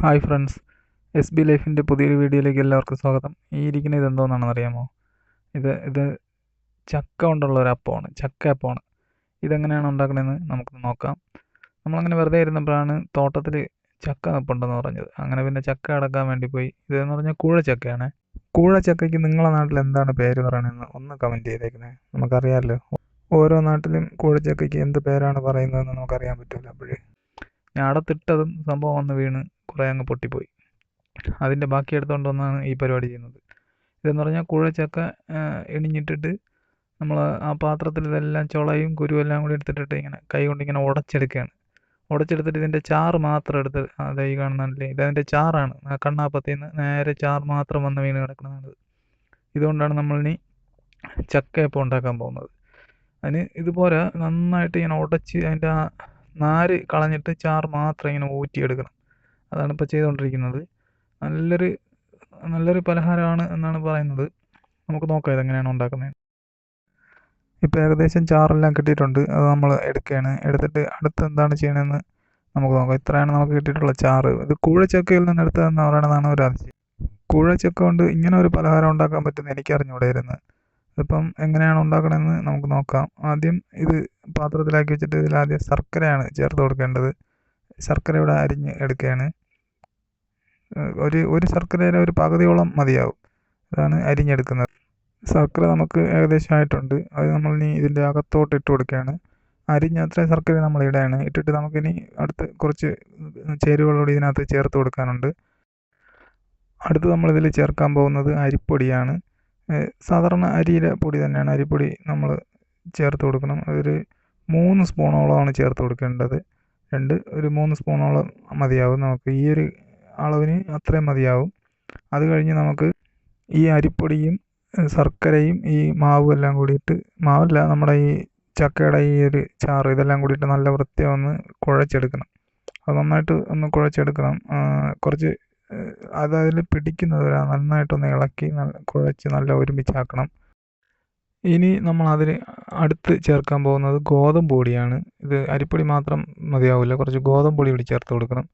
Hi friends S B ലൈഫിന്റെ പുതിയൊരു വീഡിയോയിലേക്ക് എല്ലാവർക്കും സ്വാഗതം. ഈ ഇരിക്കുന്ന ഇത് എന്തോന്നാണെന്ന് അറിയാമോ ഇത് ഇത് ചക്ക കൊണ്ടുള്ള ഒരു അപ്പമാണ് ചക്ക അപ്പമാണ് ഇതെങ്ങനെയാണ് ഉണ്ടാക്കണതെന്ന് നമുക്ക് നോക്കാം. നമ്മളങ്ങനെ വെറുതെ ഇരുന്നപ്പോഴാണ് തോട്ടത്തിൽ ചക്ക നിപ്പുണ്ടെന്ന് പറഞ്ഞത്. അങ്ങനെ പിന്നെ ചക്ക അടക്കാൻ വേണ്ടി പോയി. ഇതെന്ന് പറഞ്ഞാൽ കൂഴ ചക്കയ്ക്ക് നിങ്ങളെ നാട്ടിൽ എന്താണ് പേര് പറയണതെന്ന് ഒന്ന് കമന്റ് ചെയ്തേക്കണേ. നമുക്കറിയാമല്ലോ. ഓരോ നാട്ടിലും കൂഴ ചക്കയ്ക്ക് എന്ത് പേരാണ് പറയുന്നതെന്ന് നമുക്കറിയാൻ പറ്റില്ല അപ്പോഴേ. ഞാൻ അടത്തിട്ടതും സംഭവം വന്ന് വീണ് കുറേ അങ്ങ് പൊട്ടിപ്പോയി. അതിന്റെ ബാക്കി എടുത്തുകൊണ്ട് വന്നാണ് ഈ പരിപാടി ചെയ്യുന്നത്. ഇതെന്ന് പറഞ്ഞാൽ കുഴച്ചക്ക എണിഞ്ഞിട്ടിട്ട് നമ്മൾ ആ പാത്രത്തിൽ ഇതെല്ലാം ചുളയും കുരുവും എല്ലാം കൂടി എടുത്തിട്ടിട്ട് ഇങ്ങനെ കൈ കൊണ്ട് ഇങ്ങനെ ഉടച്ചെടുക്കുകയാണ് ഉടച്ചെടുത്തിട്ട് ഇതിന്റെ ചാറ് മാത്രം എടുത്ത് അത് ഈ കാണുന്നതല്ലേ ഇതതിന്റെ ചാറാണ്. കണ്ണാപ്പത്തിൽ നിന്ന് നേരെ ചാറ് മാത്രം വന്ന് വീണ് കിടക്കുന്നതാണ് ഇതുകൊണ്ടാണ് നമ്മളിനി ചക്കയപ്പം ഉണ്ടാക്കാൻ പോകുന്നത്. അതിന് ഇതുപോലെ നന്നായിട്ട് ഇങ്ങനെ ഉടച്ച് അതിന്റെ ആ നാര് കളഞ്ഞിട്ട് ചാറ് മാത്രം ഇങ്ങനെ ഊറ്റിയെടുക്കണം. അതാണ് ഇപ്പോൾ ചെയ്തുകൊണ്ടിരിക്കുന്നത്. നല്ലൊരു നല്ലൊരു പലഹാരമാണ് എന്നാണ് പറയുന്നത്. നമുക്ക് നോക്കാം ഇതെങ്ങനെയാണ് ഉണ്ടാക്കുന്നത്. ഇപ്പോൾ ഏകദേശം ചാറെല്ലാം കിട്ടിയിട്ടുണ്ട്. അത് നമ്മൾ എടുക്കുകയാണ്. എടുത്തിട്ട് അടുത്ത് എന്താണ് ചെയ്യണമെന്ന് നമുക്ക് നോക്കാം. ഇത്രയാണ് നമുക്ക് കിട്ടിയിട്ടുള്ള ചാറ്. ഇത് കൂഴച്ചക്കയിൽ നിന്ന് എടുത്തതെന്ന് പറയണതാണ് ഒരു അതിശയം. കൂഴച്ചക്ക കൊണ്ട് ഇങ്ങനെ ഒരു പലഹാരം ഉണ്ടാക്കാൻ പറ്റുന്ന എനിക്ക് അറിഞ്ഞുകൂടായിരുന്നു ഇതിപ്പം എങ്ങനെയാണ് ഉണ്ടാക്കണമെന്ന് നമുക്ക് നോക്കാം. ആദ്യം ഇത് പാത്രത്തിലാക്കി വെച്ചിട്ട് ഇതിൽ ആദ്യം ശർക്കരയാണ് ചേർത്ത് കൊടുക്കേണ്ടത്. ശർക്കര ഇവിടെ അരിഞ്ഞ് എടുക്കുകയാണ്. ഒരു ഒരു ശർക്കരയുടെ ഒരു പകുതിയോളം മതിയാവും. അതാണ് അരിഞ്ഞെടുക്കുന്നത്. ശർക്കര നമുക്ക് ഏകദേശം ആയിട്ടുണ്ട്. അത് നമ്മൾ ഇനി ഇതിന്റെ അകത്തോട്ട് ഇട്ട് കൊടുക്കുകയാണ്. അരിഞ്ഞ അത്രയും ശർക്കര നമ്മൾ ഇടുകയാണ് ഇട്ടിട്ട് നമുക്കിനി അടുത്ത് കുറച്ച് ചേരുവകളോട് ഇതിനകത്ത് ചേർത്ത് കൊടുക്കാനുണ്ട്. അടുത്ത് നമ്മളിതിൽ ചേർക്കാൻ പോകുന്നത് അരിപ്പൊടിയാണ്. സാധാരണ അരിയുടെ പൊടി തന്നെയാണ്. അരിപ്പൊടി നമ്മൾ ചേർത്ത് കൊടുക്കണം. ഒരു മൂന്ന് സ്പൂണോളമാണ് ചേർത്ത് കൊടുക്കേണ്ടത്. രണ്ട് ഒരു മൂന്ന് സ്പൂണോളം മതിയാവും നമുക്ക്. ഈ ഒരു അളവിന് അത്രയും മതിയാവും. അത് കഴിഞ്ഞ് നമുക്ക് ഈ അരിപ്പൊടിയും ശർക്കരയും ഈ മാവും എല്ലാം കൂടിയിട്ട് മാവല്ല നമ്മുടെ ഈ ചക്കയുടെ ഈ ഒരു ചാറ് ഇതെല്ലാം കൂടിയിട്ട് നല്ല വൃത്തി ഒന്ന് കുഴച്ചെടുക്കണം. അത് നന്നായിട്ട് ഒന്ന് കുഴച്ചെടുക്കണം. കുറച്ച് അത് അതിൽ പിടിക്കുന്നത് വരെ നന്നായിട്ടൊന്ന് ഇളക്കി നല്ല കുഴച്ച് നല്ല ഒരുമിച്ചാക്കണം. ഇനി നമ്മൾ അതിൽ അടുത്ത് ചേർക്കാൻ പോകുന്നത് ഗോതമ്പ് പൊടിയാണ്. ഇത് അരിപ്പൊടി മാത്രം മതിയാവില്ല. കുറച്ച് ഗോതമ്പ് പൊടി കൂടി ചേർത്ത് കൊടുക്കണം.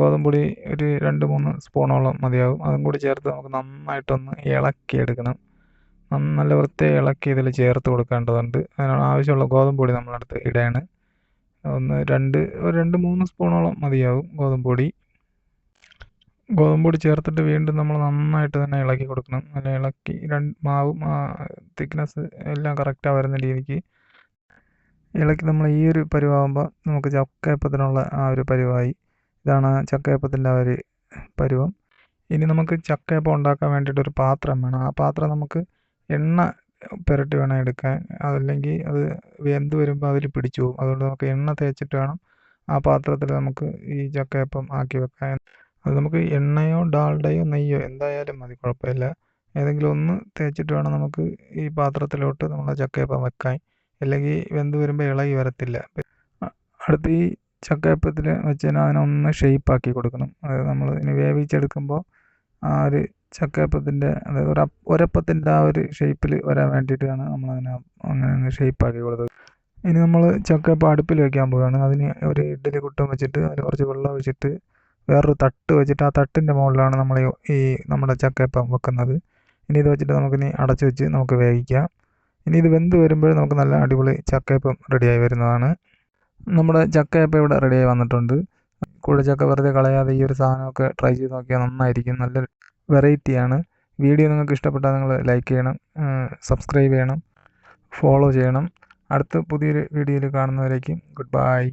ഗോതമ്പ് പൊടി ഒരു രണ്ട് മൂന്ന് സ്പൂണോളം മതിയാവും. അതും കൂടി ചേർത്ത് നമുക്ക് നന്നായിട്ടൊന്ന് ഇളക്കി എടുക്കണം. നല്ല വൃത്തിയായി ഇളക്കി ഇതിൽ ചേർത്ത് കൊടുക്കേണ്ടതുണ്ട്. അതിനാണ് ആവശ്യമുള്ള ഗോതമ്പ് പൊടി നമ്മളടുത്ത് ഇടയാണ്. ഒന്ന് രണ്ട് ഒരു രണ്ട് മൂന്ന് സ്പൂണോളം മതിയാവും ഗോതമ്പ് പൊടി. ഗോതമ്പ് പൊടി ചേർത്തിട്ട് വീണ്ടും നമ്മൾ നന്നായിട്ട് തന്നെ ഇളക്കി കൊടുക്കണം. നല്ല ഇളക്കി രണ്ട് മാവും തിക്നെസ് എല്ലാം കറക്റ്റാണ് വരുന്ന രീതിക്ക് ഇളക്കി നമ്മൾ ഈ ഒരു പരുവാകുമ്പോൾ നമുക്ക് ചക്കയപ്പത്തിനുള്ള ആ ഒരു പരുവായി. ഇതാണ് ചക്കയപ്പത്തിന്റെ ആ ഒരു പരുവം. ഇനി നമുക്ക് ചക്കയപ്പം ഉണ്ടാക്കാൻ വേണ്ടിയിട്ട് ഒരു പാത്രം വേണം. ആ പാത്രം നമുക്ക് എണ്ണ പുരട്ടി വേണം എടുക്കാൻ. അതല്ലെങ്കിൽ അത് വെന്ത് വരുമ്പോൾ അതിൽ പിടിച്ചു പോകും. അതുകൊണ്ട് നമുക്ക് എണ്ണ തേച്ചിട്ട് വേണം ആ പാത്രത്തിൽ നമുക്ക് ഈ ചക്കയപ്പം ആക്കി വെക്കാൻ. അത് നമുക്ക് എണ്ണയോ ഡാൽഡയോ നെയ്യോ എന്തായാലും മതി കുഴപ്പമില്ല. ഏതെങ്കിലും ഒന്ന് തേച്ചിട്ട് വേണം നമുക്ക് ഈ പാത്രത്തിലോട്ട് നമ്മുടെ ചക്കയപ്പം വെക്കാൻ. അല്ലെങ്കിൽ വെന്ത് വരുമ്പോൾ ഇളകി വരത്തില്ല. അടുത്ത് ഈ ചക്കയപ്പത്തിൽ വെച്ചതിന് അതിനൊന്ന് ഷെയ്പ്പാക്കി കൊടുക്കണം. അതായത് നമ്മൾ ഇനി വേവിച്ചെടുക്കുമ്പോൾ ആ ഒരു ചക്കയപ്പത്തിന്റെ അതായത് ഒരു ഒരപ്പത്തിന്റെ ആ ഒരു ഷേപ്പിൽ വരാൻ വേണ്ടിയിട്ടാണ് നമ്മൾ അതിനെ അങ്ങനെ ഷേപ്പാക്കി കൊടുത്തത്. ഇനി നമ്മൾ ചക്കയപ്പം അടുപ്പിൽ വെക്കാൻ പോവുകയാണ്. അതിന് ഒരു ഇഡ്ഡലി കുട്ടം വെച്ചിട്ട് അതിൽ കുറച്ച് വെള്ളം ഒഴിച്ചിട്ട് വേറൊരു തട്ട് വെച്ചിട്ട് ആ തട്ടിന്റെ മുകളിലാണ് നമ്മൾ ഈ നമ്മുടെ ചക്കയപ്പം വെക്കുന്നത്. ഇനി ഇത് വെച്ചിട്ട് നമുക്കിനി അടച്ചു വെച്ച് നമുക്ക് വേവിക്കാം. ഇനി ഇത് വെന്ത് വരുമ്പോൾ നമുക്ക് നല്ല അടിപൊളി ചക്കയപ്പം റെഡിയായി വരുന്നതാണ്. നമ്മുടെ ചക്കയപ്പം ഇവിടെ റെഡിയായി വന്നിട്ടുണ്ട്. കൂഴച്ചക്ക വെറുതെ കളയാതെ ഈ ഒരു സാധനമൊക്കെ ട്രൈ ചെയ്ത് നോക്കിയാൽ നന്നായിരിക്കും. നല്ല വെറൈറ്റിയാണ്. വീഡിയോ നിങ്ങൾക്ക് ഇഷ്ടപ്പെട്ടാൽ നിങ്ങൾ ലൈക്ക് ചെയ്യണം സബ്സ്ക്രൈബ് ചെയ്യണം ഫോളോ ചെയ്യണം. അടുത്ത പുതിയൊരു വീഡിയോയിൽ കാണുന്നവരേക്കും ഗുഡ് ബൈ.